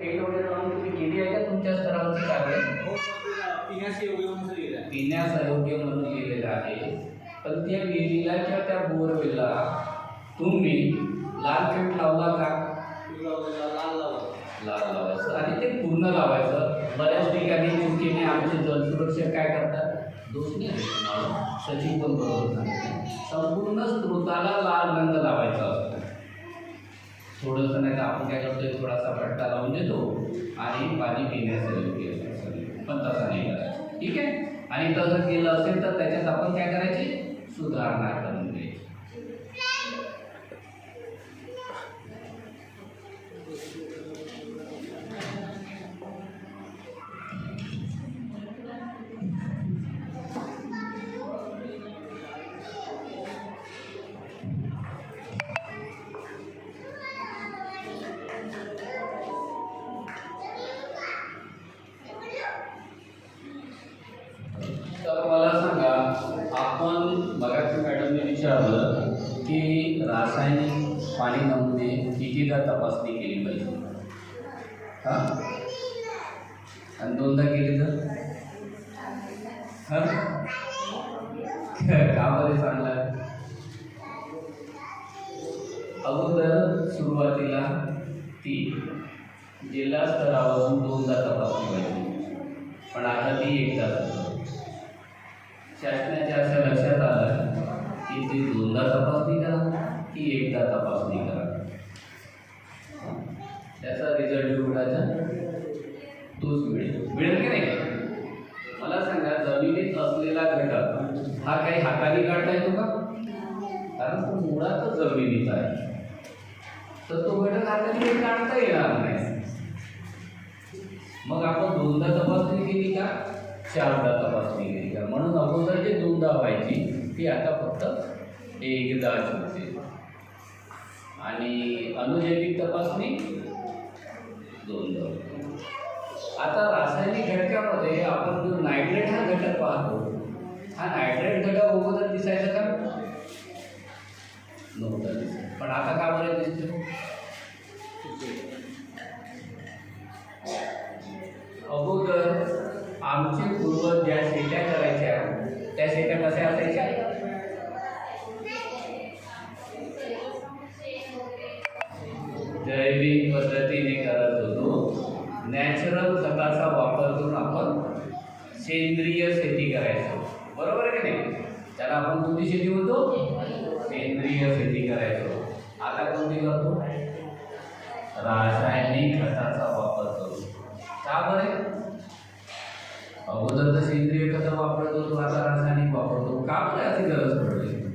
पेट वगैरे लावून तुम्ही केली आहे का तुमच्या स्तरावरची हो योग्य म्हणून लिहिलं आहे. पिण्यास अयोग्य म्हणून लिहिलेलं आहे. पण त्या विहिरीला किंवा त्या बोरवेलला तुम्ही लाल पेंट लावला का? लाल लावा लाल लावायचं. आणि ते पूर्ण लावायचं. बऱ्याच ठिकाणी चुकीने आमचे जलसुरक्षक काय करतात? दोष. सचिन पण बरोबर संपूर्ण स्त्रोताला लाल रंग लावायचा थोडंसं नाही तर आपण काय करतो थोडासा भट्टा लावून देतो आणि पाणी पिण्याचं योग्य पण तसं नाही करायचं. ठीक आहे? आणि तसं केलं असेल तर त्याच्यात आपण काय करायची? सुधारणा करून घ्यायची. तर मला सांगा आपण बघायचं मॅडमने विचारलं की रासायनिक पाणी नमुने कितीदा तपासणी केली पाहिजे? हां? आणि दोनदा केली तर? हां? का बरे चांगला? आहे? अगोदर सुरुवातीला ती जिल्हा स्तरावरून दोनदा तपासणी पाहिजे. पण आता ती एकदा शासनाच्या असं लक्षात आलं की ती दोनदा तपासणी करा की एकदा तपासणी करा. त्याचा रिझल्ट जो तोच मिळेल. मिळेल की नाही? मला सांगा जमिनीत असलेला घटक हा काही हाताने काढता येतो का? कारण तो मुळातच जमिनीत आहे. तर तो घटक हाताने काढता येणार नाही. मग आपण दोनदा तपासणी केली का? चारदा तपासणी केली. का म्हणून अगोदर जे दोनदा व्हायची ती आता फक्त एकदाच होते. आणि अनुजैविक तपासणी दोनदा होते. आता रासायनिक घटकामध्ये आपण जो नायट्रेट हा घटक पाहतो हा नायट्रेट घटक अगोदर दिसायचा का? नव्हता दिसत. पण आता का बरं दिसतो? आमचे पूर्वज ज्या शेत्या करायच्या त्या शेत्या कशा असायच्या? जैविक पद्धतीने करत होतो. नॅचरल खताचा वापर करून आपण सेंद्रिय शेती करायचो. बरोबर आहे की नाही? त्याला आपण कोणती शेती म्हणतो? सेंद्रिय शेती करायचो. आता कोणती करतो? रासायनिक खताचा वापर करू. का बरे? अगोदर तर इंद्रिय खत वापरतो तो आता रासायनिक वापरतो का काय याची गरज पडली?